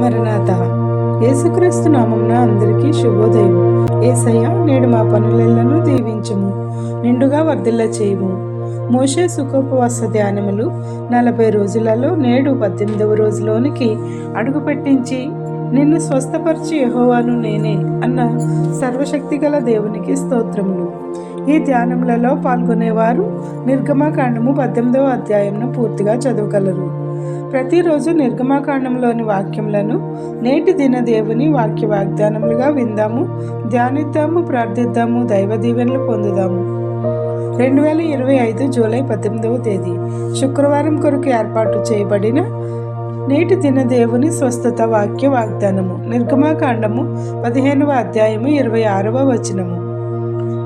మరణాత యేసుక్రీస్తు నామంన అందరికీ శుభోదయం. ఏసయ్య నేడు మా పనులను దీవించుము నిండుగా వర్ధిల్ల చేయము. మోషే సుఖోపవాస ధ్యానములు నలభై రోజులలో నేడు పద్దెనిమిదవ రోజులోనికి అడుగు పెట్టించి నిన్ను స్వస్థపరిచి యహోవాను నేనే అన్న సర్వశక్తిగల దేవునికి స్తోత్రములు. ఈ ధ్యానములలో పాల్గొనేవారు నిర్గమకాండము పద్దెనిమిదవ అధ్యాయంను పూర్తిగా చదవగలరు. ప్రతిరోజు నిర్గమాకాండంలోని వాక్యములను నేటి దిన దేవుని వాక్య వాగ్దానములుగా విందాము ధ్యానిద్దాము ప్రార్థిద్దాము దైవ దీవెనలు పొందుదాము. రెండు వేల ఇరవై ఐదు జూలై పద్దెనిమిదవ తేదీ. శుక్రవారం కొరకు ఏర్పాటు చేయబడిన నేటి దిన దేవుని స్వస్థత వాక్య వాగ్దానము నిర్గమాకాండము పదిహేనవ అధ్యాయము ఇరవై ఆరవ వచనము.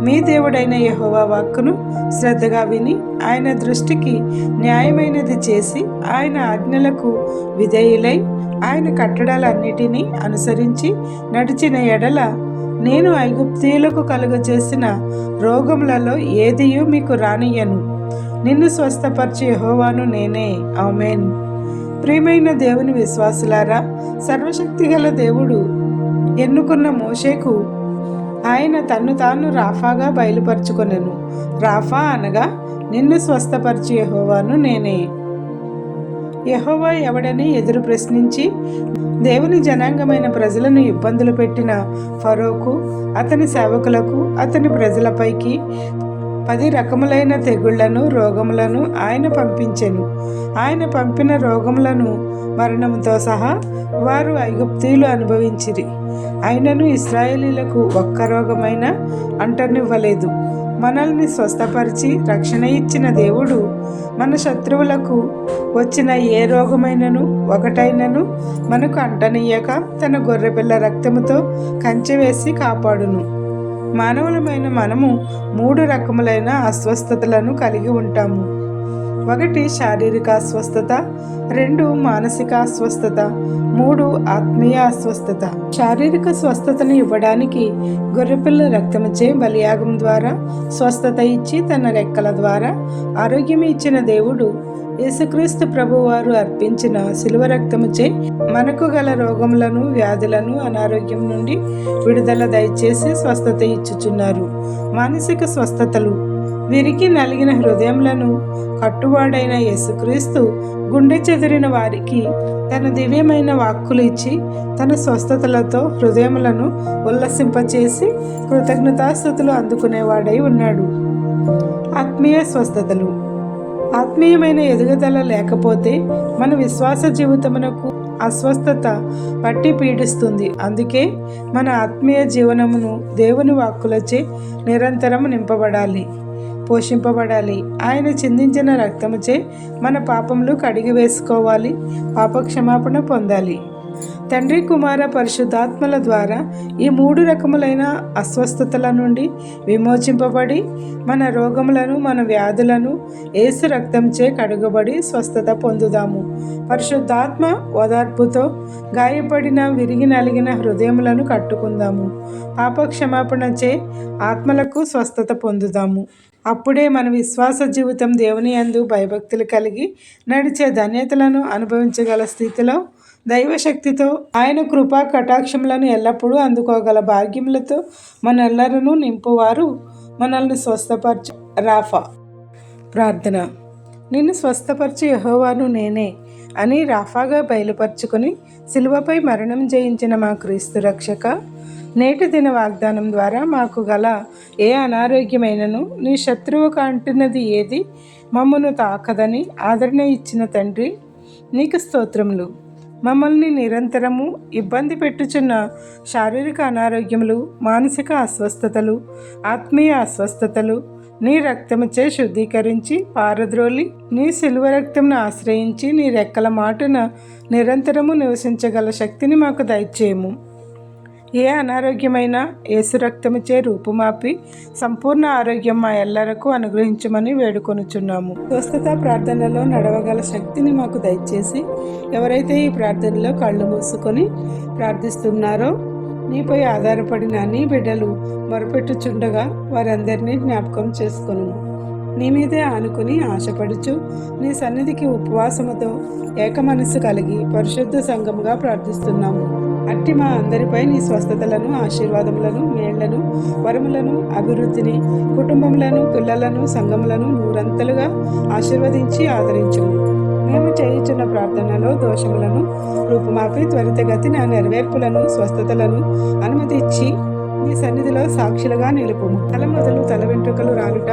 మీ దేవుడైన యహోవా వాక్కును శ్రద్ధగా విని ఆయన దృష్టికి న్యాయమైనది చేసి ఆయన ఆజ్ఞలకు విధేయులై ఆయన కట్టడాలన్నిటినీ అనుసరించి నడిచిన ఎడల నేను ఐగుప్తీయులకు కలుగజేసిన రోగములలో ఏదియూ మీకు రానియను నిన్ను స్వస్థపరిచి యహోవాను నేనే. ఆమెన్. ప్రియమైన దేవుని విశ్వాసులారా సర్వశక్తిగల దేవుడు ఎన్నుకున్న మోషేకు ఆయన తన్ను తాను రాఫాగా బయలుపరుచుకొనెను. రాఫా అనగా నిన్ను స్వస్థపరిచి యహోవాను నేనే. యహోవా ఎవడని ఎదురు ప్రశ్నించి దేవుని జనాంగమైన ప్రజలను ఇబ్బందులు పెట్టిన ఫరోకు అతని సేవకులకు అతని ప్రజలపైకి పది రకములైన తెగుళ్ళను రోగములను ఆయన పంపించెను. ఆయన పంపిన రోగములను మరణముతో సహా వారు ఐగుప్తీయులు అనుభవించిరి. అయినను ఇస్రాయేలీలకు ఒక్క రోగమైన అంటనివ్వలేదు. మనల్ని స్వస్థపరిచి రక్షణ ఇచ్చిన దేవుడు మన శత్రువులకు వచ్చిన ఏ రోగమైనను ఒకటైనను మనకు అంటనీయక తన గొర్రెపిల్ల రక్తముతో కంచె వేసి కాపాడును. మానవులమైన మనము మూడు రకములైన అస్వస్థతలను కలిగి ఉంటాము. ఒకటి శారీరక అస్వస్థత రెండు మానసిక అస్వస్థత మూడు ఆత్మీయ అస్వస్థత. శారీరక స్వస్థతను ఇవ్వడానికి గొర్రెపిల్ల రక్తముచే బలియాగం ద్వారా స్వస్థత ఇచ్చి తన రెక్కల ద్వారా ఆరోగ్యం ఇచ్చిన దేవుడు యేసుక్రీస్తు ప్రభువారు అర్పించిన శిలువ రక్తముచే మనకు గల రోగములను వ్యాధులను అనారోగ్యం నుండి విడుదల దయచేసి స్వస్థత ఇచ్చుచున్నారు. మానసిక స్వస్థతలు వీరికి నలిగిన హృదయములను కట్టువాడైన యేసుక్రీస్తు గుండె చెదిరిన వారికి తన దివ్యమైన వాక్కులు ఇచ్చి తన స్వస్థతలతో హృదయములను ఉల్లసింపచేసి కృతజ్ఞతాస్థుతులు అందుకునేవాడై ఉన్నాడు. ఆత్మీయ స్వస్థతలు. ఆత్మీయమైన ఎదుగుదల లేకపోతే మన విశ్వాస జీవితమునకు అస్వస్థత పట్టి పీడిస్తుంది. అందుకే మన ఆత్మీయ జీవనమును దేవుని వాక్కులచే నిరంతరం నింపబడాలి. పోషింపబడాలి. ఆయన చిందించిన రక్తముచే మన పాపములు కడిగి వేసుకోవాలి పాప క్షమాపణ పొందాలి. తండ్రి కుమార పరిశుద్ధాత్మల ద్వారా ఈ మూడు రకములైన అస్వస్థతల నుండి విమోచింపబడి మన రోగములను మన వ్యాధులను ఏసు రక్తంచే కడుగబడి స్వస్థత పొందుదాము. పరిశుద్ధాత్మ ఓదార్పుతో గాయపడిన విరిగి నలిగిన హృదయములను కట్టుకుందాము. పాప క్షమాపణచే ఆత్మలకు స్వస్థత పొందుదాము. అప్పుడే మన విశ్వాస జీవితం దేవుని యందు భయభక్తులు కలిగి నడిచే ధన్యతలను అనుభవించగల స్థితిలో దైవశక్తితో ఆయన కృపా కటాక్షములను ఎల్లప్పుడూ అందుకోగల భాగ్యములతో మనెల్లరూ నింపువారు. మనల్ని స్వస్థపరచు రాఫా. ప్రార్థన. నిన్ను స్వస్థపరచి యహోవాను నేనే అని రాఫాగా బయలుపరుచుకొని శిలువపై మరణం జయించిన మా క్రీస్తు రక్షక నేటి దిన వాగ్దానం ద్వారా మాకు గల ఏ అనారోగ్యమైనను నీ శత్రువుకు అంటున్నది ఏది? మమ్మను తాకదని ఆదరణ ఇచ్చిన తండ్రి నీకు స్తోత్రములు. మమ్మల్ని నిరంతరము ఇబ్బంది పెట్టుచున్న శారీరక అనారోగ్యములు మానసిక అస్వస్థతలు ఆత్మీయ అస్వస్థతలు నీ రక్తముచే శుద్ధీకరించి పారద్రోలి నీ సిలువ రక్తంను ఆశ్రయించి నీ రెక్కల మాటున నిరంతరము నివసించగల శక్తిని మాకు దయచేయము. ఏ అనారోగ్యమైన ఏసురక్తముచే రూపుమాపి సంపూర్ణ ఆరోగ్యం మా ఎల్లరకు అనుగ్రహించమని వేడుకొనుచున్నాము. స్వస్థత ప్రార్థనలో నడవగల శక్తిని మాకు దయచేసి ఎవరైతే ఈ ప్రార్థనలో కళ్ళు మూసుకొని ప్రార్థిస్తున్నారో నీపై ఆధారపడిన నీ బిడ్డలు మొరపెట్టుచుండగా వారందరినీ జ్ఞాపకం చేసుకొను నీ మీదే ఆనుకుని ఆశపడుచు నీ సన్నిధికి ఉపవాసముతో ఏక మనస్సు కలిగి పరిశుద్ధ సంఘముగా ప్రార్థిస్తున్నాము. అట్టి మా అందరిపై నీ స్వస్థతలను ఆశీర్వాదములను మేళ్ళను వరములను అభివృద్ధిని కుటుంబములను పిల్లలను సంఘములను నూరంతలుగా ఆశీర్వదించి ఆదరించు. మేము చేయుచున్న ప్రార్థనలో దోషములను రూపుమాపి త్వరితగతిన నెరవేర్పులను స్వస్థతలను అనుమతిచ్చి నీ సన్నిధిలో సాక్షులుగా నిలుపు తల మొదలు తల వెంట్రుకలు రాలుట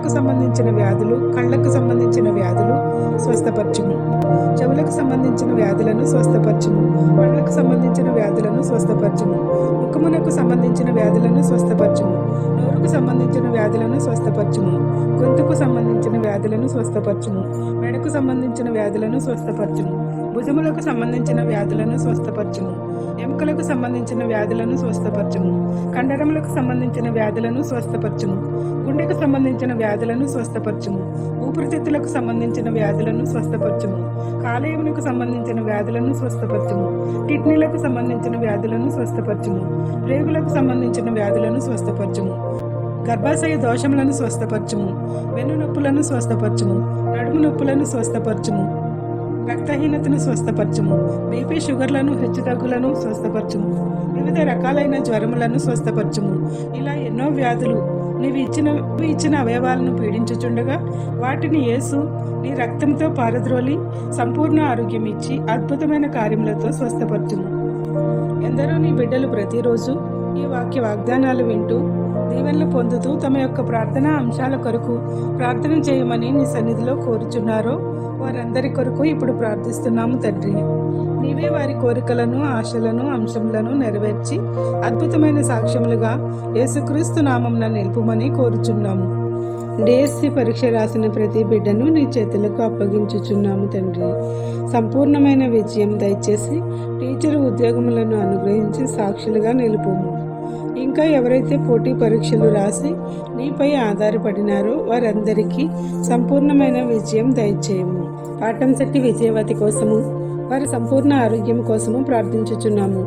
తలకు సంబంధించిన వ్యాధులు కళ్ళకు సంబంధించిన వ్యాధులు స్వస్థపరచుము. చెవులకు సంబంధించిన వ్యాధులను స్వస్థపరచుము. పండ్లకు సంబంధించిన వ్యాధులను స్వస్థపరచుము. ముఖమునకు సంబంధించిన వ్యాధులను స్వస్థపరచుము. నోరుకు సంబంధించిన వ్యాధులను స్వస్థపరచుము. గొంతుకు సంబంధించిన వ్యాధులను స్వస్థపరచుము. మెడకు సంబంధించిన వ్యాధులను స్వస్థపరచుము. భుజములకు సంబంధించిన వ్యాధులను స్వస్థపరచుము. ఎముకలకు సంబంధించిన వ్యాధులను స్వస్థపరచును కండరములకు సంబంధించిన వ్యాధులను స్వస్థపరచును గుండెకు సంబంధించిన వ్యాధులను స్వస్థపరచుము. ఊపిరితిత్తులకు సంబంధించిన వ్యాధులను స్వస్థపరచును కాలేయమునకు సంబంధించిన వ్యాధులను స్వస్థపరచును కిడ్నీలకు సంబంధించిన వ్యాధులను స్వస్థపరచును రేగులకు సంబంధించిన వ్యాధులను స్వస్థపరచును గర్భాశయ దోషములను స్వస్థపరచుము. వెన్ను నొప్పులను స్వస్థపరచుము. నడుము నొప్పులను స్వస్థపరచుము. రక్తహీనతను స్వస్థపరచుము. బీపీ షుగర్లను హెచ్చుతగ్గులను స్వస్థపరచుము. వివిధ రకాలైన జ్వరములను స్వస్థపరచుము. ఇలా ఎన్నో వ్యాధులు నీవు ఇచ్చిన ఇచ్చిన అవయవాలను పీడించుచుండగా వాటిని యేసు నీ రక్తంతో పారద్రోలి సంపూర్ణ ఆరోగ్యం ఇచ్చి అద్భుతమైన కార్యములతో స్వస్థపరచుము. ఎందరో నీ బిడ్డలు ప్రతిరోజు ఈ వాక్య వాగ్దానాలు వింటూ దీవెనలు పొందుతూ తమ యొక్క ప్రార్థనా అంశాల కొరకు ప్రార్థన చేయమని నీ సన్నిధిలో కోరుచున్నారో వారందరి కొరకు ఇప్పుడు ప్రార్థిస్తున్నాము తండ్రి. నీవే వారి కోరికలను ఆశలను అంశములను నెరవేర్చి అద్భుతమైన సాక్ష్యములుగా యేసుక్రీస్తు నామంన నిలుపుమని కోరుచున్నాము. డిఎస్సి పరీక్ష రాసిన ప్రతి బిడ్డను నీ చేతులకు అప్పగించుచున్నాము తండ్రి. సంపూర్ణమైన విజయం దయచేసి టీచర్ ఉద్యోగములను అనుగ్రహించి సాక్షులుగా నిలుపుము. ఇంకా ఎవరైతే పోటీ పరీక్షలు రాసి నీపై ఆధారపడినారో వారందరికీ సంపూర్ణమైన విజయం దయచేయము. పాటంశెట్టి విజయవతి కోసము వారి సంపూర్ణ ఆరోగ్యం కోసము ప్రార్థించుచున్నాము.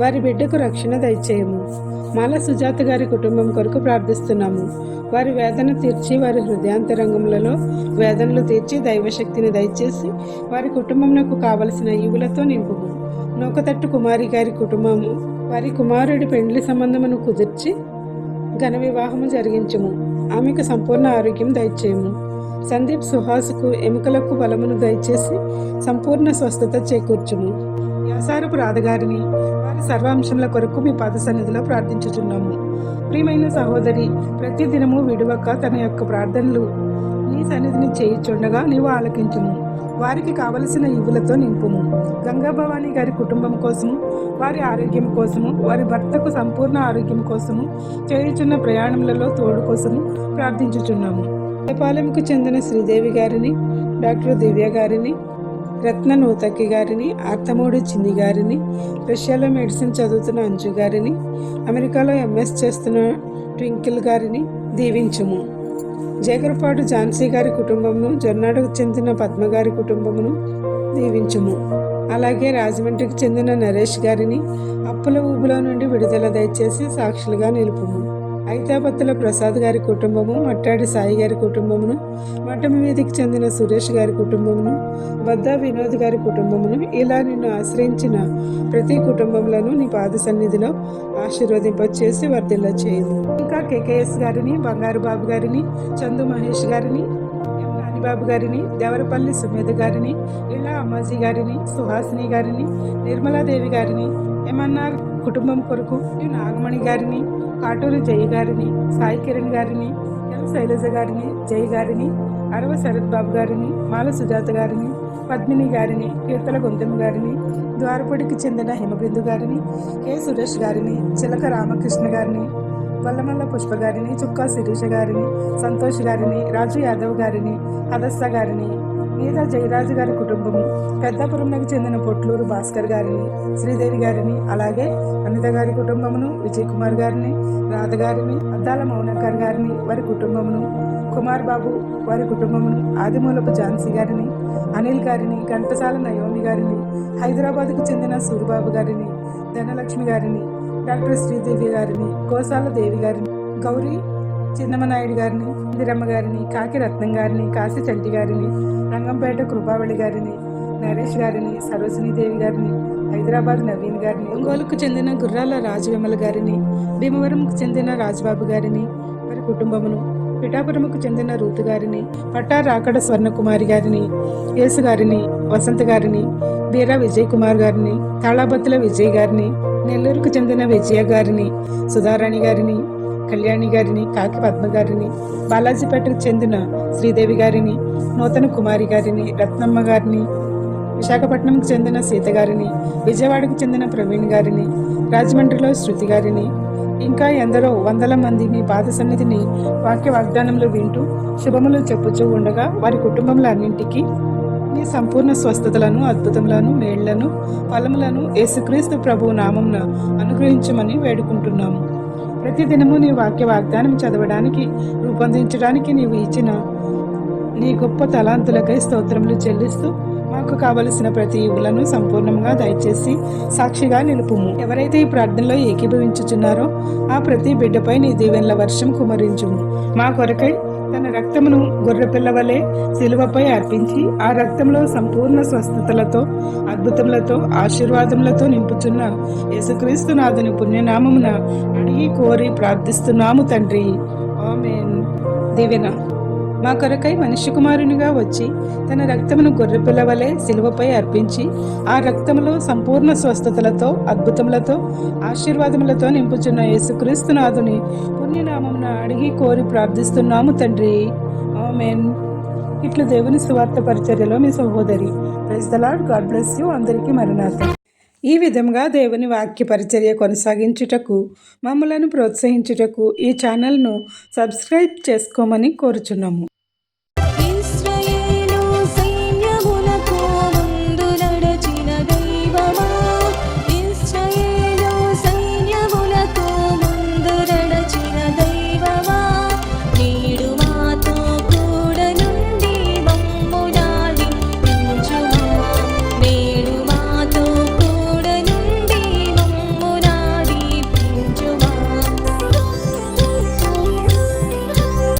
వారి బిడ్డకు రక్షణ దయచేయము. మాల సుజాత గారి కుటుంబం కొరకు ప్రార్థిస్తున్నాము. వారి వేదన తీర్చి వారి హృదయాంతరంగములలో వేదనలు తీర్చి దైవశక్తిని దయచేసి వారి కుటుంబంలో కావలసిన ఈవులతో నింపుము. నూకతట్టు కుమారి గారి కుటుంబము వారి కుమారుడి పెండ్లి సంబంధమును కుదిర్చి ఘన వివాహము జరిగించుము. ఆమెకు సంపూర్ణ ఆరోగ్యం దయచేయము. సందీప్ సుహాసుకు ఎముకలకు బలమును దయచేసి సంపూర్ణ స్వస్థత చేకూర్చుము. వ్యాసారపు రాధగారిని వారి సర్వాంశముల కొరకు మీ పాద సన్నిధిలో ప్రార్థించుచున్నాము. ప్రియమైన సహోదరి ప్రతి దినము విడువక తన యొక్క ప్రార్థనలు నీ సన్నిధిని చేయిచుండగా నీవు ఆలకించుము. వారికి కావలసిన ఇవులతో నింపుము. గంగాభవాని గారి కుటుంబం కోసము వారి ఆరోగ్యం కోసము వారి భర్తకు సంపూర్ణ ఆరోగ్యం కోసము చేయుచున్న ప్రయాణములలో తోడు కోసము ప్రార్థించుచున్నాము. నేపాలెంకు చెందిన శ్రీదేవి గారిని డాక్టర్ దివ్య గారిని రత్న నూతక్కి గారిని ఆర్తమూడి చిన్ని గారిని రష్యాలో మెడిసిన్ చదువుతున్న అంజు గారిని అమెరికాలో ఎంఎస్ చేస్తున్న ట్వింకిల్ గారిని దీవించుము. జేకరపాటు ఝాన్సీ గారి కుటుంబమును జొన్నాడుకు చెందిన పద్మ గారి కుటుంబమును దీవించుము. అలాగే రాజమండ్రికి చెందిన నరేష్ గారిని అప్పుల ఊబులో నుండి విడుదల దయచేసి సాక్షులుగా నిలుపుము. ఐతాపత్తుల ప్రసాద్ గారి కుటుంబము మట్టాడి సాయి గారి కుటుంబమును మఠం వీధికి చెందిన సురేష్ గారి కుటుంబమును బద్దా వినోద్ గారి కుటుంబమును ఇలా నిన్ను ఆశ్రయించిన ప్రతి కుటుంబములను నీ పాద సన్నిధిలో ఆశీర్వదింపచేసి వర్ధిల్ల చేయము ఇంకా కేకేఎస్ గారిని బంగారు బాబు గారిని చందు మహేష్ గారిని ఎం గారిని దేవరపల్లి సుమేధ గారిని ఇలా అమ్మాజీ గారిని సుహాసిని గారిని నిర్మలాదేవి గారిని ఎంఎన్ఆర్ కుటుంబం కొరకు నాగమణి గారిని కాటూరి జయ గారిని సాయి కిరణ్ గారిని ఎల్ శైలజ గారిని జయ గారిని అరవ శరత్ బాబు గారిని మాల సుజాత గారిని పద్మిని గారిని కీర్తల గొంతమ్మ గారిని ద్వారపొడికి చెందిన హిమబిందు గారిని కె సురేష్ గారిని చిలక రామకృష్ణ గారిని వల్లమల్ల పుష్ప గారిని చుక్కా శిరీష గారిని సంతోష్ గారిని రాజు యాదవ్ గారిని హదస్స గారిని మీద జయరాజు గారి కుటుంబము పెద్దాపురంకి చెందిన పొట్లూరు భాస్కర్ గారిని శ్రీదేవి గారిని అలాగే అనిత గారి కుటుంబమును విజయ్ కుమార్ గారిని రాధ గారిని అద్దాల మౌనకర్ గారిని వారి కుటుంబమును కుమార్ బాబు వారి కుటుంబమును ఆదిమూలపు ఝాన్సీ గారిని అనిల్ గారిని ఘంటసాల నయోమి గారిని హైదరాబాద్కు చెందిన సూరిబాబు గారిని ధనలక్ష్మి గారిని డాక్టర్ శ్రీదేవి గారిని గోసాల దేవి గారిని గౌరీ చిన్నమ్మ నాయుడు గారిని ఇందిరమ్మ గారిని కాకి రత్నం గారిని కాశీ చంటి గారిని రంగంపేట కృపావళి గారిని నరేష్ గారిని సరోజినీదేవి గారిని హైదరాబాద్ నవీన్ గారిని ఒంగోలుకు చెందిన గుర్రాల రాజవిమల గారిని భీమవరంకు చెందిన రాజబాబు గారిని వారి కుటుంబమును పిఠాపురముకు చెందిన రూతు గారిని పట్టా రాకడ స్వర్ణకుమారి గారిని యేసు గారిని వసంత గారిని బీరా విజయ్ కుమార్ గారిని తాళాబత్తుల విజయ్ గారిని నెల్లూరుకు చెందిన విజయ గారిని సుధారాణి గారిని కళ్యాణి గారిని కాకి పద్మ గారిని బాలాజీపేటకు చెందిన శ్రీదేవి గారిని నూతన కుమారి గారిని రత్నమ్మ గారిని విశాఖపట్నంకు చెందిన సీత గారిని విజయవాడకు చెందిన ప్రవీణ్ గారిని రాజమండ్రిలో శృతి గారిని ఇంకా ఎందరో వందల మంది మీ పాద సన్నిధిని వాక్య వాగ్దానంలో వింటూ శుభములు చెప్పుచూ ఉండగా వారి కుటుంబముల అన్నింటికీ నీ సంపూర్ణ స్వస్థతలను అద్భుతములను మేళ్ళను ఫలములను యేసుక్రీస్తు ప్రభు నామంన అనుగ్రహించమని వేడుకుంటున్నాము. ప్రతిదినము నీ వాక్య వాగ్దానం చదవడానికి రూపొందించడానికి నీవు ఇచ్చిన నీ గొప్ప తలాంతులకై స్తోత్రములు చెల్లిస్తూ మాకు కావలసిన ప్రతి ఇవులను సంపూర్ణంగా దయచేసి సాక్షిగా నిలుపుము. ఎవరైతే ఈ ప్రార్థనలో ఏకీభవించుచున్నారో ఆ ప్రతి బిడ్డపై నీ దీవెనల వర్షం కుమరించుము. మా కొరకై తన రక్తమును గొర్రెపిల్ల వలె శిలువపై అర్పించి ఆ రక్తంలో సంపూర్ణ స్వస్థతలతో అద్భుతములతో ఆశీర్వాదములతో నింపుచున్న యేసుక్రీస్తు నాథుని పుణ్యనామమున అడిగి కోరి ప్రార్థిస్తున్నాము తండ్రి. ఆమెన్. దీవెన మా కొరకై మనిషి కుమారునిగా వచ్చి తన రక్తమును గొర్రెపిల్ల వలె శిలువపై అర్పించి ఆ రక్తములో సంపూర్ణ స్వస్థతలతో అద్భుతములతో ఆశీర్వాదములతో నింపుచున్న యేసుక్రీస్తునాథుని పుణ్యనామమున అడిగి కోరి ప్రార్థిస్తున్నాము తండ్రి. ఆమెన్. ఇట్లు దేవుని సువార్త పరిచర్యలో మీ సహోదరి. Praise the God bless you అందరికీ మరణార్థం. ఈ విధంగా దేవుని వాక్య పరిచర్య కొనసాగించుటకు మమ్మలను ప్రోత్సహించుటకు ఈ ఛానల్ను సబ్స్క్రైబ్ చేసుకోమని కోరుచున్నాము.